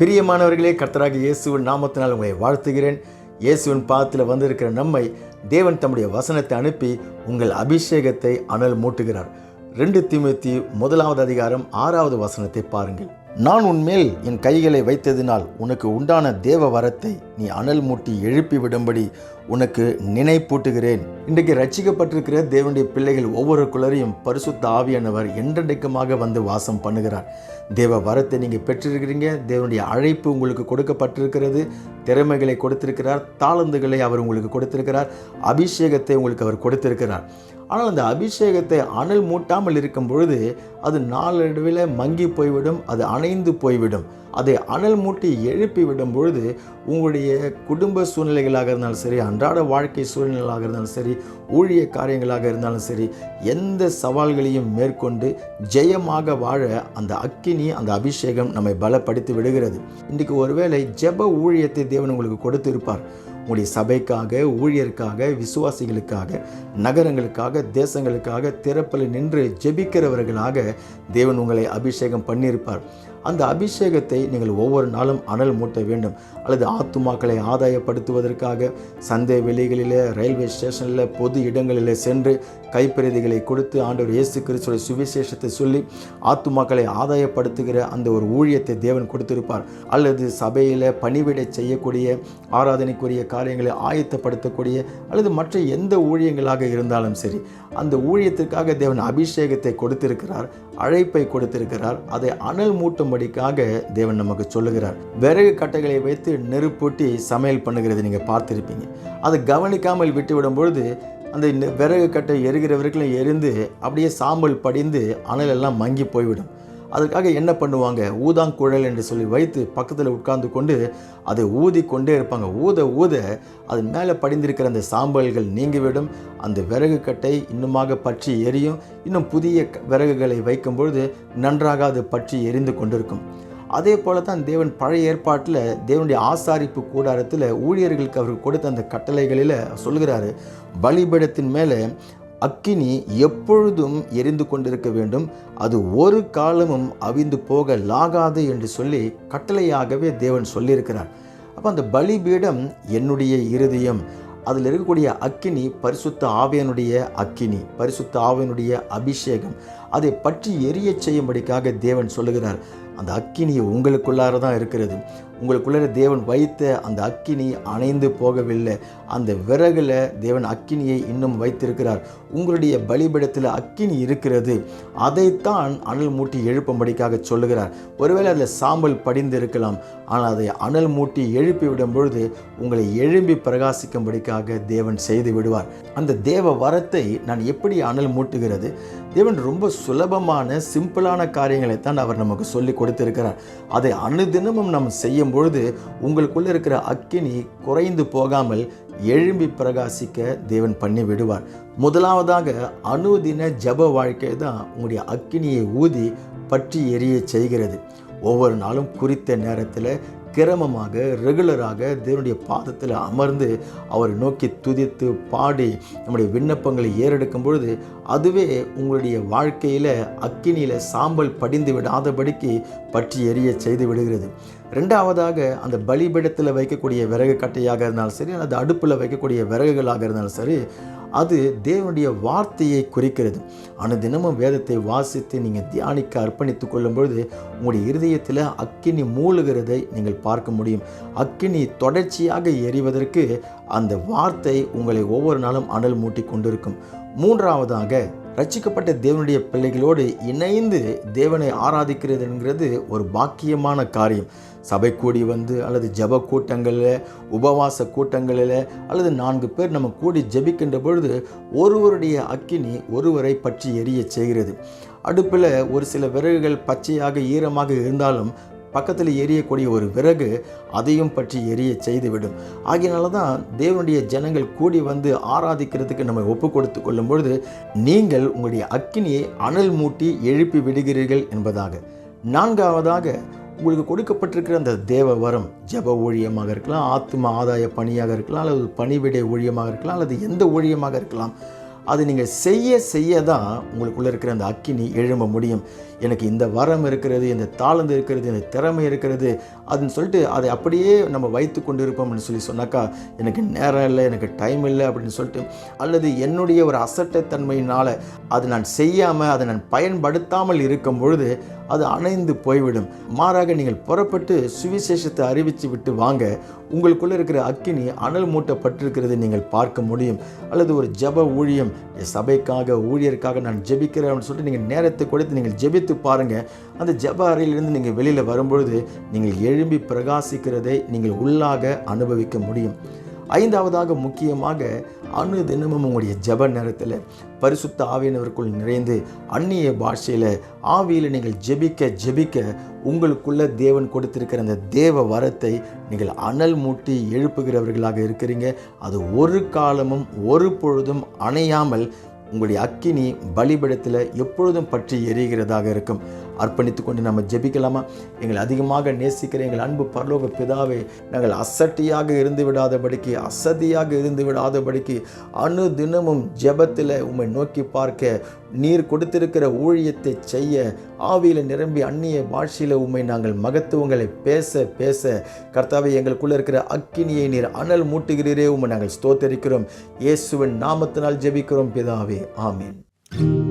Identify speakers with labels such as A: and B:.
A: பிரியமானவர்களே கர்த்தராக இயேசுவின் நாமத்தினால் உங்களை வாழ்த்துகிறேன். இயேசுவின் பாதத்தில் வந்திருக்கிற நம்மை தேவன் தம்முடைய வசனத்தை அனுப்பி உங்கள் அபிஷேகத்தை அனல் மூட்டுகிறார். ரெண்டு திமுத்தி முதலாவது அதிகாரம் ஆறாவது வசனத்தை பாருங்கள். நான் உன்மேல் என் கைகளை வைத்ததினால் உனக்கு உண்டான தேவ வரத்தை நீ அனல் மூட்டி எழுப்பி விடும்படி உனக்கு நினைப்பூட்டுகிறேன். இன்றைக்கு ரட்சிக்கப்பட்டிருக்கிற தேவனுடைய பிள்ளைகள் ஒவ்வொரு குளரையும் பரிசுத்த ஆவியானவர் என்றென்றைக்குமாக வந்து வாசம் பண்ணுகிறார். தேவ வரத்தை நீங்கள் பெற்றிருக்கிறீங்க. தேவனுடைய அழைப்பு உங்களுக்கு கொடுக்கப்பட்டிருக்கிறது. திறமைகளை கொடுத்திருக்கிறார். தாளந்துகளை அவர் உங்களுக்கு கொடுத்திருக்கிறார். அபிஷேகத்தை உங்களுக்கு அவர் கொடுத்திருக்கிறார். ஆனால் அந்த அபிஷேகத்தை அனல் மூட்டாமல் இருக்கும் பொழுது அது நாளடைவில் மங்கி போய்விடும் அது அணைந்து போய்விடும். அதை அனல் மூட்டி எழுப்பி விடும் பொழுது உங்களுடைய குடும்ப சூழ்நிலைகளாக இருந்தாலும் சரி அன்றாட வாழ்க்கை சூழ்நிலைகளாக இருந்தாலும் சரி ஊழிய காரியங்களாக இருந்தாலும் சரி எந்த சவால்களையும் மேற்கொண்டு ஜெயமாக வாழ அந்த அக்கினி அந்த அபிஷேகம் நம்மை பலப்படுத்தி விடுகிறது. இன்றைக்கு ஒருவேளை ஜெப ஊழியத்தை தேவன் உங்களுக்கு கொடுத்திருப்பார். உங்களுடைய சபைக்காக ஊழியருக்காக விசுவாசிகளுக்காக நகரங்களுக்காக தேசங்களுக்காக திறப்பில் நின்று ஜெபிக்கிறவர்களாக தேவன் உங்களை அபிஷேகம் பண்ணியிருப்பார். அந்த அபிஷேகத்தை நீங்கள் ஒவ்வொரு நாளும் அனல் மூட்ட வேண்டும். அல்லது ஆத்துமாக்களை ஆதாயப்படுத்துவதற்காக சந்தை வெளிகளில் ரயில்வே ஸ்டேஷனில் பொது இடங்களில் சென்று கைப்பிரதிகளை கொடுத்து ஆண்டவர் இயேசு கிறிஸ்துடைய சுவிசேஷத்தை சொல்லி ஆத்துமாக்களை ஆதாயப்படுத்துகிற அந்த ஒரு ஊழியத்தை தேவன் கொடுத்திருப்பார். அல்லது சபையில் பணிவிடை செய்யக்கூடிய ஆராதனைக்குரிய காரியங்களை ஆயத்தப்படுத்தக்கூடிய அல்லது மற்ற எந்த ஊழியங்களாக இருந்தாலும் சரி அந்த ஊழியத்திற்காக தேவன் அபிஷேகத்தை கொடுத்திருக்கிறார் அழைப்பை கொடுத்திருக்கிறார். அதை அனல் மூட்டும் மூட்டும்படிக்காக தேவன் நமக்கு சொல்லுகிறார். விறகு கட்டைகளை வைத்து நெருப்பூட்டி சமையல் பண்ணுகிறது நீங்கள் பார்த்துருப்பீங்க. அதை கவனிக்காமல் விட்டுவிடும் பொழுது அந்த விறகு கட்டை எரிகிற வரைக்கும் எரிந்து அப்படியே சாம்பல் படிந்து அனல் எல்லாம் மங்கி போய்விடும். அதுக்காக என்ன பண்ணுவாங்க? ஊதாங்குழல் என்று சொல்லி வைத்து பக்கத்தில் உட்கார்ந்து கொண்டு அதை ஊதி கொண்டே இருப்பாங்க. ஊத ஊத அது மேலே படிந்திருக்கிற அந்த சாம்பல்கள் நீங்கிவிடும். அந்த விறகு கட்டை இன்னுமாக பற்றி எரியும். இன்னும் புதிய விறகுகளை வைக்கும் பொழுது நன்றாக அது பற்றி எரிந்து கொண்டிருக்கும். அதே போல தான் தேவன் பழைய ஏற்பாட்டில் தேவனுடைய ஆசாரிப்பு கூடாரத்தில் ஊழியர்களுக்கு அவருக்கு கொடுத்த அந்த கட்டளைகளில் சொல்கிறாரு பலிபீடத்தின் மேலே அக்கினி எப்பொழுதும் எரிந்து கொண்டிருக்க வேண்டும். அது ஒரு காலமும் அவிந்து போக லாகாது என்று சொல்லி கட்டளையாகவே தேவன் சொல்லியிருக்கிறார். அப்போ அந்த பலிபீடம் என்னுடைய இருதயம். அதில் இருக்கக்கூடிய அக்கினி பரிசுத்த ஆவியனுடைய அக்கினி பரிசுத்த ஆவியனுடைய அபிஷேகம். அதை பற்றி எரியச் செய்யும்படிக்காக தேவன் சொல்லுகிறார். அந்த அக்கினி உங்களுக்குள்ளார தான் இருக்கிறது. உங்களுக்குள்ளார தேவன் வைத்த அந்த அக்கினி அணைந்து போகவில்லை. அந்த விறகுல தேவன் அக்கினியை இன்னும் வைத்திருக்கிறார். உங்களுடைய பலிபடத்தில் அக்கினி இருக்கிறது. அதைத்தான் அனல் மூட்டி எழுப்பும்படிக்காக சொல்லுகிறார். ஒருவேளை அதில் சாம்பல் படிந்து இருக்கலாம் ஆனால் அதை அனல் மூட்டி எழுப்பி விடும் பொழுது உங்களை எழும்பி பிரகாசிக்கும்படிக்காக தேவன் செய்து விடுவார். அந்த தேவ வரத்தை நான் எப்படி அனல் மூட்டுகிறது? தேவன் ரொம்ப சுலபமான சிம்பிளான காரியங்களை தான் அவர் நமக்கு சொல்லி கொடுத்திருக்கிறார். அதை அனுதினமும் நாம் செய்யும் பொழுது உங்களுக்குள்ளே இருக்கிற அக்கினி குறைந்து போகாமல் எழும்பி பிரகாசிக்க தேவன் பண்ணி விடுவார். முதலாவதாக அனுதின ஜப வாழ்க்கை தான் உங்களுடைய அக்கினியை ஊதி பற்றி எரிய செய்கிறது. ஒவ்வொரு நாளும் குறித்த நேரத்தில் கிரமமாக ரெகுலராக தேவனுடைய பாதத்தில் அமர்ந்து அவரை நோக்கி துதித்து பாடி நம்முடைய விண்ணப்பங்களை ஏறெடுக்கும் பொழுது அதுவே உங்களுடைய வாழ்க்கையில் அக்கினியில் சாம்பல் படிந்து விடாதபடிக்கு பற்றி எரிய செய்து விடுகிறது. ரெண்டாவதாக அந்த பலிபீடத்தில் வைக்கக்கூடிய விறகு கட்டையாக இருந்தாலும் சரி அல்லது அடுப்பில் வைக்கக்கூடிய விறகுகளாக இருந்தாலும் சரி அது தேவனுடைய வார்த்தையை குறிக்கிறது. அனுதினமும் வேதத்தை வாசித்து நீங்கள் தியானிக்க அர்ப்பணித்து கொள்ளும் பொழுது உங்களுடைய இருதயத்தில் அக்கினி மூழுகிறதை நீங்கள் பார்க்க முடியும். அக்கினி தொடர்ச்சியாக எறிவதற்கு அந்த வார்த்தை உங்களை ஒவ்வொரு நாளும் அனல் மூட்டி கொண்டிருக்கும். மூன்றாவதாக ரச்சிக்கப்பட்ட தேவனுடைய பிள்ளைகளோடு இணைந்து தேவனை ஆராதிக்கிறது என்கிறது ஒரு பாக்கியமான காரியம். சபை கூடி வந்து அல்லது ஜெப கூட்டங்களில் உபவாச கூட்டங்களில் அல்லது நான்கு பேர் நம்ம கூடி ஜெபிக்கின்ற பொழுது ஒருவருடைய அக்கினி ஒருவரை பற்றி எரிய செய்கிறது. அடுப்பில் ஒரு சில விறகுகள் பச்சையாக ஈரமாக இருந்தாலும் பக்கத்தில் எரியக்கூடிய ஒரு விறகு அதையும் பற்றி எரிய செய்துவிடும். ஆகையினால தான் தேவனுடைய ஜனங்கள் கூடி வந்து ஆராதிக்கிறதுக்கு நம்ம ஒப்பு கொடுத்து கொள்ளும் பொழுது நீங்கள் உங்களுடைய அக்கினியை அனல் மூட்டி எழுப்பி விடுகிறீர்கள் என்பதாக. நான்காவதாக உங்களுக்கு கொடுக்கப்பட்டிருக்கிற அந்த தேவ வரம் ஜெப ஊழியமாக இருக்கலாம் ஆத்ம ஆதாய பணியாக இருக்கலாம் அல்லது பணிவிடை ஊழியமாக இருக்கலாம் அல்லது எந்த ஊழியமாக இருக்கலாம். அது நீங்கள் செய்ய செய்ய தான் உங்களுக்குள்ளே இருக்கிற அந்த அக்கினி எழும்ப முடியும். எனக்கு இந்த வரம் இருக்கிறது இந்த தாளந்து இருக்கிறது இந்த திறமை இருக்கிறது அதுன்னு சொல்லிட்டு அதை அப்படியே நம்ம வைத்து கொண்டு இருப்போம்னு சொல்லி சொன்னாக்கா எனக்கு நேரம் இல்லை எனக்கு டைம் இல்லை அப்படின்னு சொல்லிட்டு அல்லது என்னுடைய ஒரு அசட்டத்தன்மையினால் அது நான் செய்யாமல் அதை நான் பயன்படுத்தாமல் இருக்கும் பொழுது அது அணைந்து போய்விடும். மாறாக நீங்கள் புறப்பட்டு சுவிசேஷத்தை அறிவித்து விட்டு வாங்க உங்களுக்குள்ளே இருக்கிற அக்கினி அனல் மூட்டப்பட்டிருக்கிறது நீங்கள் பார்க்க முடியும். அல்லது ஒரு ஜெப ஊழியம் என் சபைக்காக ஊழியருக்காக நான் ஜெபிக்கிறேன் அப்படின்னு சொல்லிட்டு நீங்கள் நேரத்தை கொடுத்து நீங்கள் ஜெபித்து பாருங்கள் அந்த ஜெப அறையிலிருந்து நீங்கள் வெளியில் வரும்பொழுது நீங்கள் எழும்பி பிரகாசிக்கிறதை நீங்கள் உள்ளாக அனுபவிக்க முடியும். ஐந்தாவதாக முக்கியமாக அணு தினமும் உங்களுடைய ஜெப நேரத்தில் பரிசுத்த ஆவியினவருக்குள் நிறைந்து அந்நிய பாஷையில் ஆவியில் நீங்கள் ஜெபிக்க ஜெபிக்க உங்களுக்குள்ள தேவன் கொடுத்திருக்கிற அந்த தேவ வரத்தை நீங்கள் அனல் மூட்டி எழுப்புகிறவர்களாக இருக்கிறீங்க. அது ஒரு காலமும் ஒரு பொழுதும் அணையாமல் உங்களுடைய அக்கினி பலிபடத்தில் எப்பொழுதும் பற்றி எரிகிறதாக இருக்கும். அர்ப்பணித்து கொண்டு நம்ம ஜெபிக்கலாமா? எங்களை அதிகமாக நேசிக்கிற எங்கள் அன்பு பரலோக பிதாவே நாங்கள் அசட்டியாக இருந்து விடாதபடிக்கு அசதியாக இருந்து விடாதபடிக்கு அணு தினமும் ஜெபத்தில் உம்மை நோக்கி பார்க்க நீர் கொடுத்திருக்கிற ஊழியத்தை செய்ய ஆவியில் நிரம்பி அந்நிய பாஷையில் உம்மை நாங்கள் மகத்துவங்களை பேச பேச. கர்த்தாவை எங்களுக்குள்ளே இருக்கிற அக்கினியை நீர் அனல் மூட்டுகிறீரே உம்மை நாங்கள் ஸ்தோத்தரிக்கிறோம். இயேசுவின் நாமத்தினால் ஜெபிக்கிறோம் பிதாவே. ஆமீன்.